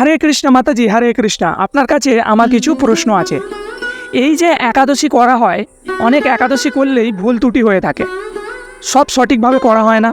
হরে কৃষ্ণ মাতাজি, হরে কৃষ্ণ। আপনার কাছে আমার কিছু প্রশ্ন আছে। এই যে একাদশী করা হয়, অনেক একাদশী করলেই ভুল ত্রুটি হয়ে থাকে। সব সঠিকভাবে করা হয় না।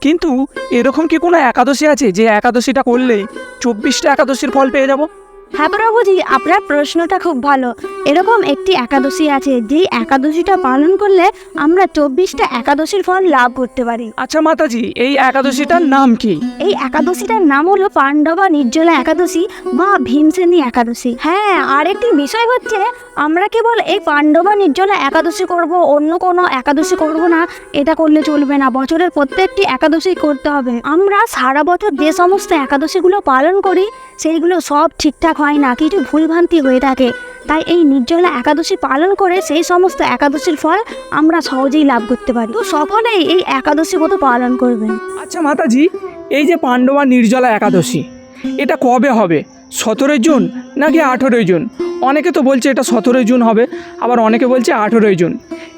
কিন্তু এরকম কি কোনো একাদশী আছে যে একাদশীটা করলেই চব্বিশটা একাদশীর ফল পেয়ে যাব? হ্যাঁ প্রভুজি আপনার প্রশ্নটা খুব ভালো। এরকম একটি একাদশী আছে যেই একাদশীটা পালন করলে আমরা চব্বিশটা একাদশীর ফল লাভ করতে পারি। আচ্ছা মাতাজি এই একাদশীটার নাম কি? এই একাদশীটার নাম হলো পাণ্ডবা নির্জলা একাদশী বা ভীমসেনী একাদশী। হ্যাঁ আর একটি বিষয় হচ্ছে আমরা কেবল এই পাণ্ডবা নির্জলা একাদশী করব অন্য কোনো একাদশী করব না এটা করলে চলবে না। বছরের প্রত্যেকটি একাদশী করতে হবে। আমরা সারা বছর যে সমস্ত একাদশীগুলো পালন করি সেইগুলো সব ঠিকঠাক হয় না কিছু ভুলভ্রান্তি হয়ে থাকে। তাই এই নির্জলা একাদশী পালন করে সেই সমস্ত একাদশীর ফল আমরা সহজেই লাভ করতে পারি। তো সকলেই এই একাদশী মতো পালন করবেন। আচ্ছা মাতাজি এই যে পাণ্ডবা নির্জলা একাদশী এটা কবে হবে? সতেরোই জুন নাকি আঠেরোই জুন? অনেকে তো বলছে এটা সতেরোই জুন হবে আবার অনেকে বলছে আঠেরোই জুন।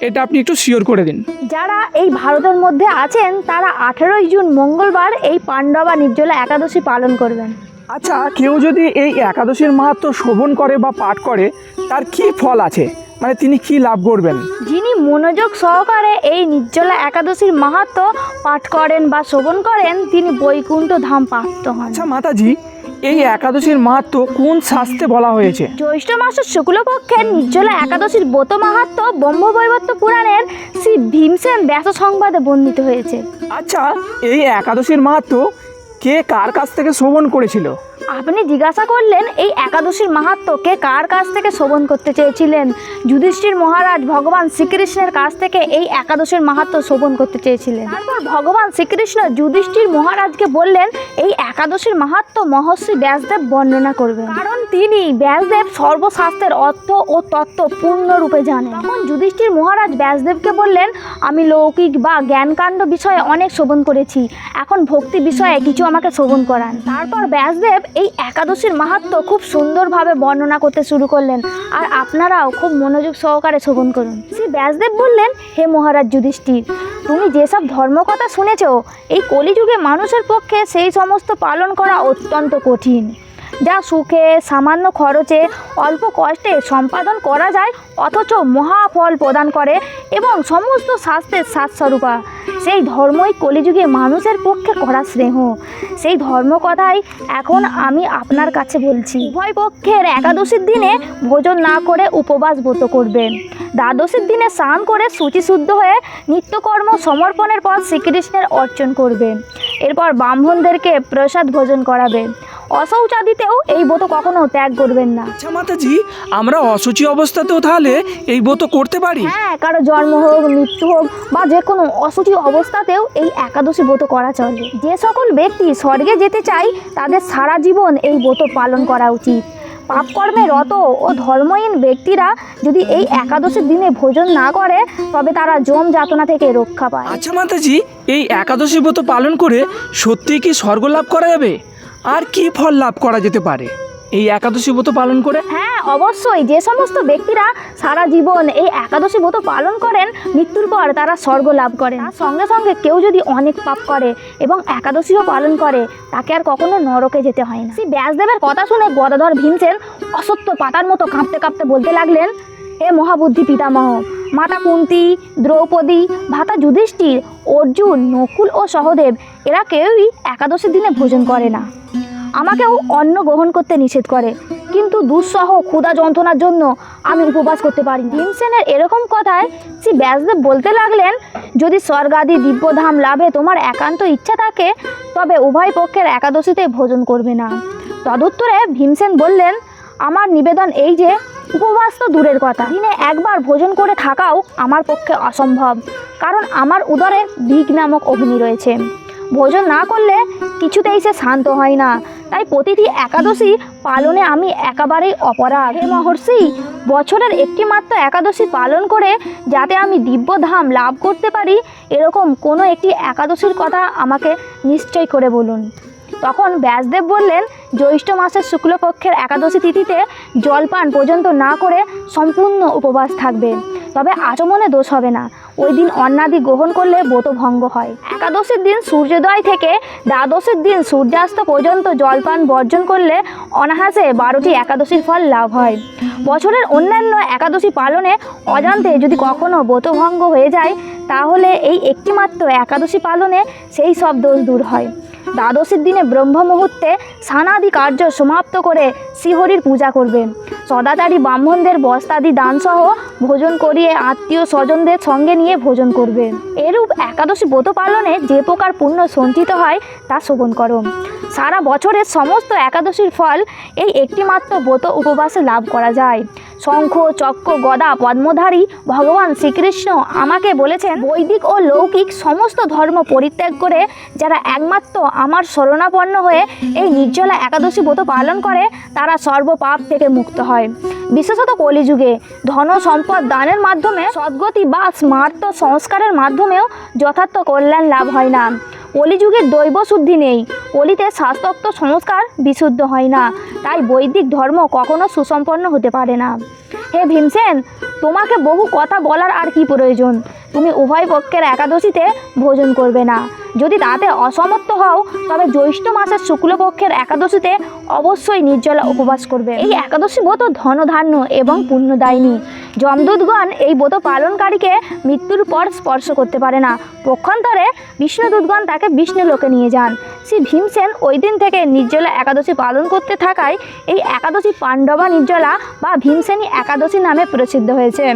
এটা আপনি একটু শিওর করে দিন। যারা এই ভারতের মধ্যে আছেন তারা আঠেরোই জুন মঙ্গলবার এই পাণ্ডবা নির্জলা একাদশী পালন করবেন। আচ্ছা কেউ যদি এই একাদশীর মাহাত্ম শোভন করে বা পাঠ করে তার কি ফল আছে? মানে তিনি কি লাভ করবেন? যিনি মনোযোগ সহকারে এই নির্জলা একাদশীর মাহাত্ম পাঠ করেন বা শ্রবণ করেন তিনি বৈকুণ্ঠ ধাম প্রাপ্ত হন। আচ্ছা মাতাজি এই একাদশীর মাহাত্ম কোন শাস্ত্রে বলা হয়েছে? জ্যৈষ্ঠ মাসের শুক্লপক্ষের নির্জলা একাদশীর ব্রত মাহাত্ম ব্রহ্মবৈবত্য পুরাণের শ্রী ভীমসেন ব্যাস সংবাদে বর্ণিত হয়েছে। আচ্ছা এই একাদশীর মাহাত্ম কে কার কাছ থেকে শ্রবণ করেছিল? আপনি জিজ্ঞাসা করলেন এই একাদশীর মাহাত্ম কে কার কাছ থেকে শ্রবণ করতে চেয়েছিলেন? যুধিষ্ঠির মহারাজ ভগবান শ্রীকৃষ্ণের কাছ থেকে এই একাদশীর মাহাত্ম শোভন করতে চেয়েছিলেন। তারপর ভগবান শ্রীকৃষ্ণ যুধিষ্ঠির মহারাজকে বললেন এই একাদশীর মাহাত্ম মহর্ষি ব্যাসদেব বর্ণনা করবেন। কারণ তিনি ব্যাসদেব সর্বশাস্ত্রের অর্থ ও তত্ত্ব পূর্ণরূপে জানেন। তখন যুধিষ্ঠির মহারাজ ব্যাসদেবকে বললেন, আমি লৌকিক বা জ্ঞানকাণ্ড বিষয়ে অনেক শ্রবণ করেছি। এখন ভক্তি বিষয়ে কিছু আমাকে শ্রবণ করান। তারপর ব্যাসদেব এই একাদশীর মাহাত্ম খুব সুন্দরভাবে বর্ণনা করতে শুরু করলেন। আর আপনারাও খুব মনোযোগ সহকারে শ্রবণ করুন। শ্রী ব্যাসদেব বললেন, হে মহারাজ যুধিষ্ঠির, তুমি যেসব ধর্মকথা শুনেছ, এই কলিযুগে মানুষের পক্ষে সেই সমস্ত পালন করা অত্যন্ত কঠিন। যা সুখে, সামান্য খরচে, অল্প কষ্টে সম্পাদন করা যায়, অথচ মহাফল প্রদান করে এবং সমস্ত শাস্ত্রের সাতস্বরূপা সেই ধর্মই কলিযুগে মানুষের পক্ষে করা স্নেহ। সেই ধর্ম কথাই এখন আমি আপনার কাছে বলছি। উভয় পক্ষের একাদশীর দিনে ভোজন না করে উপবাস ব্রত করবেন দ্বাদশীর দিনে স্নান করে শুচিশুদ্ধ হয়ে নিত্যকর্ম সমর্পণের পর শ্রীকৃষ্ণের অর্চন করবেন এরপর ব্রাহ্মণদেরকে প্রসাদ ভোজন করাবেন অশৌচাদিতেও এই ব্রত কখনো ত্যাগ করবেন না। আচ্ছা মাতাজি আমরা অসুচি অবস্থাতেও তাহলে এই ব্রত করতে পারি? হ্যাঁ কারও জন্ম হোক মৃত্যু হোক বা যে কোনো অসুচি অবস্থাতেও এই একাদশী ব্রত করা চলে। যে সকল ব্যক্তি স্বর্গে যেতে চায় তাদের সারা জীবন এই ব্রত পালন করা উচিত। পাপকর্মে রত ও ধর্মহীন ব্যক্তিরা যদি এই একাদশীর দিনে ভোজন না করে তবে তারা জম যাতনা থেকে রক্ষা পায়। আচ্ছা মাতাজি এই একাদশী ব্রত পালন করে সত্যিই কি স্বর্গ লাভ করা যাবে? আর কি ফল লাভ করা যেতে পারে? এই একাদশী ব্রত পালন করে? হ্যাঁ অবশ্যই। যে সমস্ত ব্যক্তিরা সারা জীবন এই একাদশী ব্রত পালন করেন, মৃত্যুর পর তারা স্বর্গ লাভ করেন। তার সঙ্গে সঙ্গে কেউ যদি অনেক পাপ করে এবং একাদশীও পালন করে, তাকে আর কখনো নরকে যেতে হয় না। শ্রী ব্যাসদেবের কথা শুনে গদাধর ভীমসেন অসত্য পাতার মতো কাঁপতে কাঁপতে বলতে লাগলেন হে মহাবুদ্ধি পিতামহ, মাতা কুন্তি, দ্রৌপদী, ভাতা যুধিষ্ঠির, অর্জুন, নকুল ও সহদেব, এরা কেউই একাদশীর দিনে ভোজন করে না আমাকেও অন্ন গ্রহণ করতে নিষেধ করে, কিন্তু দুঃসহ ক্ষুধা যন্ত্রণার জন্য আমি উপবাস করতে পারি। ভীমসেনের এরকম কথায় শ্রী ব্যাসদেব বলতে লাগলেন, যদি স্বর্গাদি দিব্যধাম লাভে তোমার একান্ত ইচ্ছা থাকে, তবে উভয় পক্ষের একাদশীতে ভোজন করবে না তদুত্তরে ভীমসেন বললেন, আমার নিবেদন এই যে উপবাস তো দূরের কথা। দিনে একবার ভোজন করে থাকাও আমার পক্ষে অসম্ভব, কারণ আমার উদরে ভিক নামক অগ্নি রয়েছে। ভোজন না করলে কিছুতেই সে শান্ত হয় না। তাই প্রতিটি একাদশী পালনে আমি একেবারেই অপরাধ। হে মহর্ষি, বছরের একটি মাত্র একাদশী পালন করে যাতে আমি দিব্যধাম লাভ করতে পারি, এরকম কোনো একটি একাদশীর কথা আমাকে নিশ্চয় করে বলুন। তখন ব্যাসদেব বললেন জ্যৈষ্ঠ মাসের শুক্লপক্ষের একাদশী তিথিতে জলপান পর্যন্ত না করে সম্পূর্ণ উপবাস থাকবে। তবে আচমনে দোষ হবে না। ওই দিন অন্নাদি গ্রহণ করলে ভঙ্গ হয়। একাদশীর দিন সূর্যোদয় থেকে দ্বাদশীর দিন সূর্যাস্ত পর্যন্ত জলপান বর্জন করলে অনাহাসে বারোটি একাদশীর ফল লাভ হয়। বছরের অন্যান্য একাদশী পালনে অজান্তে যদি কখনো ব্রতভঙ্গ হয়ে যায়, তাহলে এই একটিমাত্র একাদশী পালনে সেই সব দোষ দূর হয়। দ্বাদশীর দিনে ব্রহ্ম মুহূর্তে সানাদি কার্য সমাপ্ত করে শ্রীহরির পূজা করবেন। সদাচারী ব্রাহ্মণদের বস্তাদি দানসহ ভোজন করিয়ে আত্মীয় স্বজনদের সঙ্গে নিয়ে ভোজন করবে। এরূপ একাদশী ব্রত পালনে যে প্রকার পুণ্য সঞ্চিত হয়, তা শোভন করো। সারা বছরের সমস্ত একাদশীর ফল এই একটিমাত্র ব্রত উপবাসে লাভ করা যায়। শঙ্খ, চক্র, গদা, পদ্মধারী, ভগবান শ্রীকৃষ্ণ আমাকে বলেছেন, বৈদিক ও লৌকিক সমস্ত ধর্ম পরিত্যাগ করে যারা একমাত্র আমার শরণাপন্ন হয়ে এই নির্জলা একাদশী ব্রত পালন করে, তারা সর্বপাপ থেকে মুক্ত হয়। বিশেষত কলিযুগে ধন সম্পদ দানের মাধ্যমে সদ্গতি বা স্মার্ত সংস্কারের মাধ্যমেও যথার্থ কল্যাণ লাভ হয় না। কলিযুগের দৈব শুদ্ধি নেই, কলিতে শাস্ত্রোক্ত সংস্কার বিশুদ্ধ হয় না, তাই বৈদিক ধর্ম কখনো সুসম্পন্ন হতে পারে না। হে ভীমসেন, তোমাকে বহু কথা বলার আর কি প্রয়োজন? তুমি উভয় পক্ষের একাদশীতে ভোজন করবে না। যদি তাতে অসমর্থ হও, তবে জ্যৈষ্ঠ মাসের শুক্লপক্ষের একাদশীতে অবশ্যই নির্জলা উপবাস করবে। এই একাদশী ব্রত ধনধান্য এবং পুণ্যদায়িনী। যমদূতগণ এই ব্রত পালনকারীকে মৃত্যুর পর স্পর্শ করতে পারে না। পক্ষান্তরে বিষ্ণুদূতগণ তাকে বিষ্ণু লোকে নিয়ে যান। শ্রী ভীমসেন ওই দিন থেকে নির্জলা একাদশী পালন করতে থাকায় এই একাদশী পাণ্ডবা নির্জলা বা ভীমসেনী একাদশী নামে প্রসিদ্ধ হয়েছে।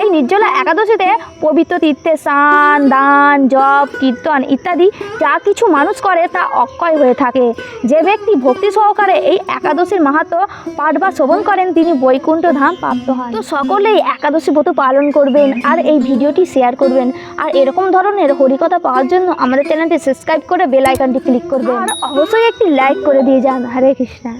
এই নির্জলা একাদশীতে পবিত্র তীর্থে স্নান, দান, জপ, কীর্তন ইত্যাদি যা কিছু মানুষ করে তা অক্ষয় হয়ে থাকে। যে ব্যক্তি ভক্তি সহকারে এই একাদশীর মাহাত্ম পাঠ বা শ্রবণ করেন, তিনি বৈকুণ্ঠ ধাম প্রাপ্ত হন। তো সকলেই একাদশী ব্রত পালন করবেন আর এই ভিডিওটি শেয়ার করবেন। আর এরকম ধরনের হরিকথা পাওয়ার জন্য আমাদের চ্যানেলটি সাবস্ক্রাইব করে বেল আইকনটি ক্লিক করবেন। আর অবশ্যই একটি লাইক করে দিয়ে যান। হরে কৃষ্ণা।